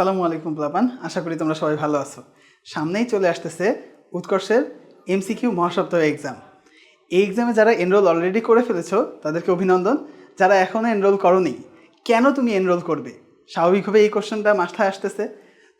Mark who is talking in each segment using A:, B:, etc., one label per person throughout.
A: সালামু আলাইকুম প্লাপান, আশা করি তোমরা সবাই ভালো আছো। সামনেই চলে আসতেছে উৎকর্ষের এমসিকিউ মহাসপ্তাহ এক্সাম এই এক্সামে যারা এনরোল অলরেডি করে ফেলেছো, তাদেরকে অভিনন্দন। যারা এখনও এনরোল করনি, কেন তুমি এনরোল করবে? স্বাভাবিকভাবে এই কোশ্চেনটা মাথায় আসতেছে।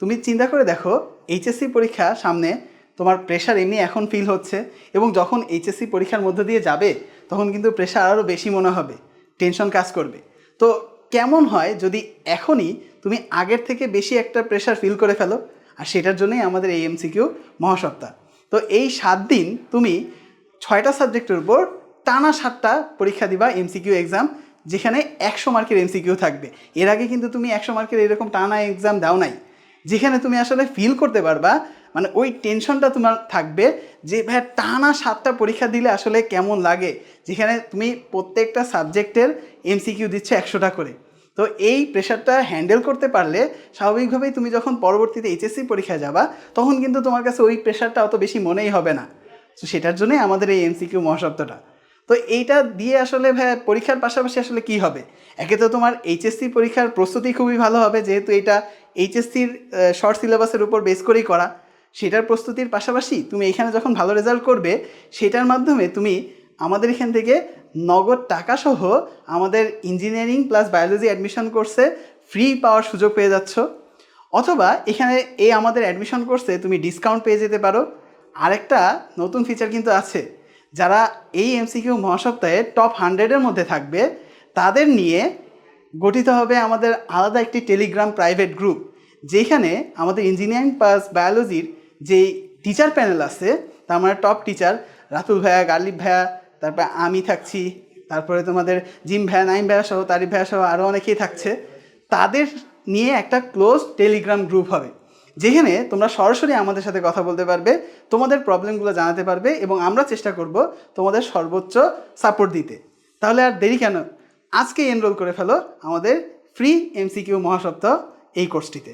A: তুমি চিন্তা করে দেখো এইচএসসি পরীক্ষা সামনে তোমার প্রেশার এমনি এখন ফিল হচ্ছে এবং যখন এইচএসসি পরীক্ষার মধ্য দিয়ে যাবে, তখন কিন্তু প্রেশার আরও বেশি মনে হবে টেনশন কাজ করবে। তো কেমন হয় যদি এখনই তুমি আগের থেকে বেশি একটা প্রেশার ফিল করে ফেলো, আর সেটার জন্যই আমাদের এই এমসিকিউ মহাসপ্তাহ তো এই সাত দিন তুমি ছয়টা সাবজেক্টের উপর টানা সাতটা পরীক্ষা দিবা এমসিকিউ এক্সাম যেখানে একশো মার্কের এমসিকিউ থাকবে। এর আগে কিন্তু তুমি একশো মার্কের এরকম টানা এক্সাম দাও নাই। যেখানে তুমি আসলে ফিল করতে পারবা মানে ওই টেনশনটা তোমার থাকবে যে ভাই টানা সাতটা পরীক্ষা দিলে আসলে কেমন লাগে? যেখানে তুমি প্রত্যেকটা সাবজেক্টের এমসিকিউ দিচ্ছে একশোটা করে। তো এই প্রেশারটা হ্যান্ডেল করতে পারলে স্বাভাবিকভাবেই তুমি যখন পরবর্তীতে এইচএসসি পরীক্ষায় যাবা, তখন কিন্তু তোমার কাছে ওই প্রেশারটা অত বেশি মনেই হবে না। তো সেটার জন্যই আমাদের এই এমসিকিউ মহাসপ্তাহটা। তো এইটা দিয়ে আসলে ভাই, পরীক্ষার পাশাপাশি আসলে কি হবে? একে তো তোমার এইচএসসি পরীক্ষার প্রস্তুতি খুবই ভালো হবে, যেহেতু এটা এইচএসসির শর্ট সিলেবাসের উপর বেস করেই করা। সেটার প্রস্তুতির পাশাপাশি তুমি এখানে যখন ভালো রেজাল্ট করবে, সেটার মাধ্যমে তুমি আমাদের এখান থেকে নগদ টাকা সহ আমাদের ইঞ্জিনিয়ারিং প্লাস বায়োলজি অ্যাডমিশন কোর্সে ফ্রি পাওয়ার সুযোগ পেয়ে যাচ্ছ। অথবা এখানে এই আমাদের অ্যাডমিশন কোর্সে তুমি ডিসকাউন্ট পেয়ে যেতে পারো। আরেকটা নতুন ফিচার কিন্তু আছে। যারা এই এমসিকিউ মহাসপ্তাহে টপ হান্ড্রেডের মধ্যে থাকবে, তাদের নিয়ে গঠিত হবে আমাদের আলাদা একটি টেলিগ্রাম প্রাইভেট গ্রুপ যেখানে আমাদের ইঞ্জিনিয়ারিং প্লাস বায়োলজির যেই টিচার প্যানেল আছে, তার মানে টপ টিচার রাতুল ভাইয়া, গালিব ভাইয়া তারপর আমি থাকছি, তারপরে তোমাদের জিম ভাইয়া, নাইম ভাইয়া সহ, তারিফ ভাইয়া সহ আরও অনেকেই থাকছে। তাদের নিয়ে একটা ক্লোজ টেলিগ্রাম গ্রুপ হবে, যেখানে তোমরা সরাসরি আমাদের সাথে কথা বলতে পারবে, তোমাদের প্রবলেমগুলো জানাতে পারবে এবং আমরা চেষ্টা করব তোমাদের সর্বোচ্চ সাপোর্ট দিতে। তাহলে আর দেরি কেন? আজকে এনরোল করে ফেলো আমাদের ফ্রি এমসিকিউ মহাসপ্তাহ এই কোর্সটিতে